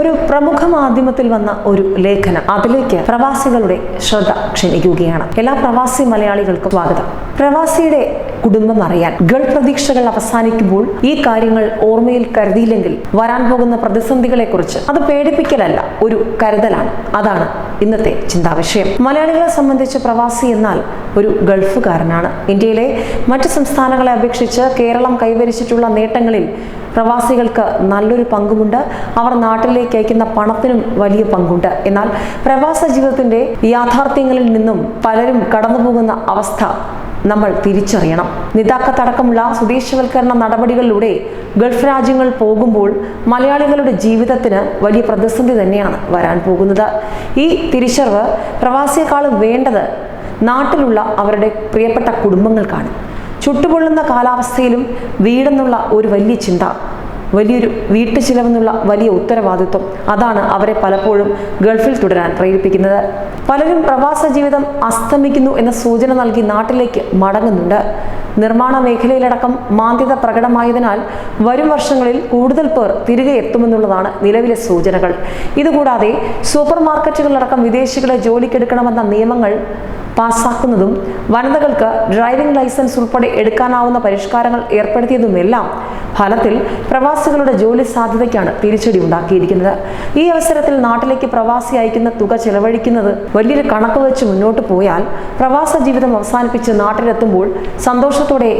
ഒരു പ്രമുഖ മാധ്യമത്തിൽ വന്ന ഒരു ലേഖനം. അതിലേക്ക് പ്രവാസികളുടെ ശ്രദ്ധ ക്ഷണിക്കുകയാണ്. എല്ലാ പ്രവാസി മലയാളികൾക്കും സ്വാഗതം. പ്രവാസിയുടെ കുടുംബം അറിയാൻ ഗൾഫ് പ്രതീക്ഷകൾ അവസാനിക്കുമ്പോൾ ഈ കാര്യങ്ങൾ ഓർമ്മയിൽ കരുതിയില്ലെങ്കിൽ വരാൻ പോകുന്ന പ്രതിസന്ധികളെ കുറിച്ച് അത് പേടിപ്പിക്കലല്ല ഒരു കരുതലാണ്. അതാണ് ഇന്നത്തെ ചിന്താവിഷയം. മലയാളികളെ സംബന്ധിച്ച് പ്രവാസി എന്നാൽ ഒരു ഗൾഫുകാരനാണ്. ഇന്ത്യയിലെ മറ്റ് സംസ്ഥാനങ്ങളെ അപേക്ഷിച്ച് കേരളം കൈവരിച്ചിട്ടുള്ള നേട്ടങ്ങളിൽ പ്രവാസികൾക്ക് നല്ലൊരു പങ്കുമുണ്ട്. അവർ നാട്ടിലേക്ക് അയക്കുന്ന പണത്തിനും വലിയ പങ്കുണ്ട്. എന്നാൽ പ്രവാസ ജീവിതത്തിന്റെ യാഥാർത്ഥ്യങ്ങളിൽ നിന്നും പലരും കടന്നുപോകുന്ന അവസ്ഥ നമ്മൾ തിരിച്ചറിയണം. നിതാക്കത്തടക്കമുള്ള സ്വദേശവൽക്കരണ നടപടികളിലൂടെ ഗൾഫ് രാജ്യങ്ങൾ പോകുമ്പോൾ മലയാളികളുടെ ജീവിതത്തിന് വലിയ പ്രതിസന്ധി തന്നെയാണ് വരാൻ പോകുന്നത്. ഈ തിരിച്ചറിവ് പ്രവാസിയെക്കാളും വേണ്ടത് നാട്ടിലുള്ള അവരുടെ പ്രിയപ്പെട്ട കുടുംബങ്ങൾക്കാണ്. ചുട്ടുപൊള്ളുന്ന കാലാവസ്ഥയിലും വീടെന്നുള്ള ഒരു വലിയ ചിന്ത വലിയൊരു വീട്ടു ചിലവെന്നുള്ള വലിയ ഉത്തരവാദിത്വം അതാണ് അവരെ പലപ്പോഴും ഗൾഫിൽ തുടരാൻ പ്രേരിപ്പിക്കുന്നത്. പലരും പ്രവാസ ജീവിതം അസ്തമിക്കുന്നു എന്ന സൂചന നൽകി നാട്ടിലേക്ക് മടങ്ങുന്നുണ്ട്. നിർമ്മാണ മേഖലയിലടക്കം മാന്ദ്യത പ്രകടമായതിനാൽ വരും വർഷങ്ങളിൽ കൂടുതൽ പേർ തിരികെ എത്തുമെന്നുള്ളതാണ് നിലവിലെ സൂചനകൾ. ഇതുകൂടാതെ സൂപ്പർ മാർക്കറ്റുകളിലടക്കം വിദേശികളെ ജോലിക്കെടുക്കണമെന്ന നിയമങ്ങൾ പാസ്സാക്കുന്നതും വനിതകൾക്ക് ഡ്രൈവിംഗ് ലൈസൻസ് ഉൾപ്പെടെ എടുക്കാനാവുന്ന പരിഷ്കാരങ്ങൾ ഏർപ്പെടുത്തിയതുമെല്ലാം ഫലത്തിൽ പ്രവാസികളുടെ ജോലി സാധ്യതയ്ക്കാണ് തിരിച്ചടി ഉണ്ടാക്കിയിരിക്കുന്നത് ഈ അവസരത്തിൽ നാട്ടിലേക്ക് പ്രവാസി അയക്കുന്ന തുക ചെലവഴിക്കുന്നത് വലിയൊരു കണക്ക് വെച്ച് മുന്നോട്ട് പോയാൽ പ്രവാസ ജീവിതം അവസാനിപ്പിച്ച് നാട്ടിലെത്തുമ്പോൾ സന്തോഷത്തോടെ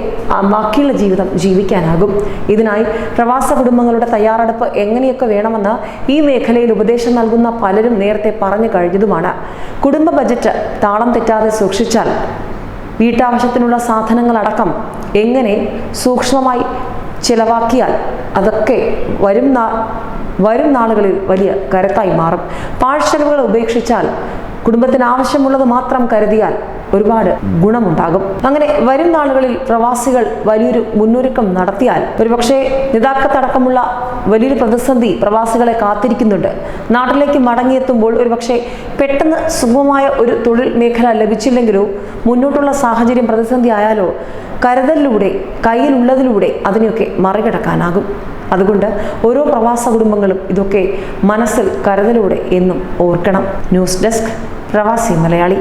ബാക്കിയുള്ള ജീവിതം ജീവിക്കാനാകും. ഇതിനായി പ്രവാസ കുടുംബങ്ങളുടെ തയ്യാറെടുപ്പ് എങ്ങനെയൊക്കെ വേണമെന്ന് ഈ മേഖലയിൽ ഉപദേശം നൽകുന്ന പലരും നേരത്തെ പറഞ്ഞു കഴിഞ്ഞതുമാണ്. കുടുംബ ബജറ്റ് താളം തെറ്റാതെ സൂക്ഷിച്ചാൽ വീട്ടാവശ്യത്തിനുള്ള സാധനങ്ങളടക്കം എങ്ങനെ സൂക്ഷ്മമായി ചിലവാക്കിയാൽ അതൊക്കെ വരും നാ വരും നാളുകളിൽ വലിയ കരുത്തായി മാറും. പാഴ്ചെലവുകൾ ഉപേക്ഷിച്ചാൽ കുടുംബത്തിന് ആവശ്യമുള്ളത് മാത്രം കരുതിയാൽ ഒരുപാട് ഗുണമുണ്ടാകും. അങ്ങനെ വരും നാളുകളിൽ പ്രവാസികൾ വലിയൊരു മുന്നൊരുക്കം നടത്തിയാൽ ഒരുപക്ഷെ നിതാക്കത്തടക്കമുള്ള വലിയൊരു പ്രതിസന്ധി പ്രവാസികളെ കാത്തിരിക്കുന്നുണ്ട്. നാട്ടിലേക്ക് മടങ്ങിയെത്തുമ്പോൾ ഒരുപക്ഷെ പെട്ടെന്ന് സുഗമമായ ഒരു തൊഴിൽ മേഖല ലഭിച്ചില്ലെങ്കിലോ മുന്നോട്ടുള്ള സാഹചര്യം പ്രതിസന്ധി ആയാലോ കരുതലിലൂടെ കയ്യിലുള്ളതിലൂടെ അതിനെയൊക്കെ മറികടക്കാനാകും. അതുകൊണ്ട് ഓരോ പ്രവാസ കുടുംബങ്ങളും ഇതൊക്കെ മനസ്സിൽ കരുതലോടെ എന്നും ഓർക്കണം. ന്യൂസ് ഡെസ്ക് പ്രവാസി മലയാളി.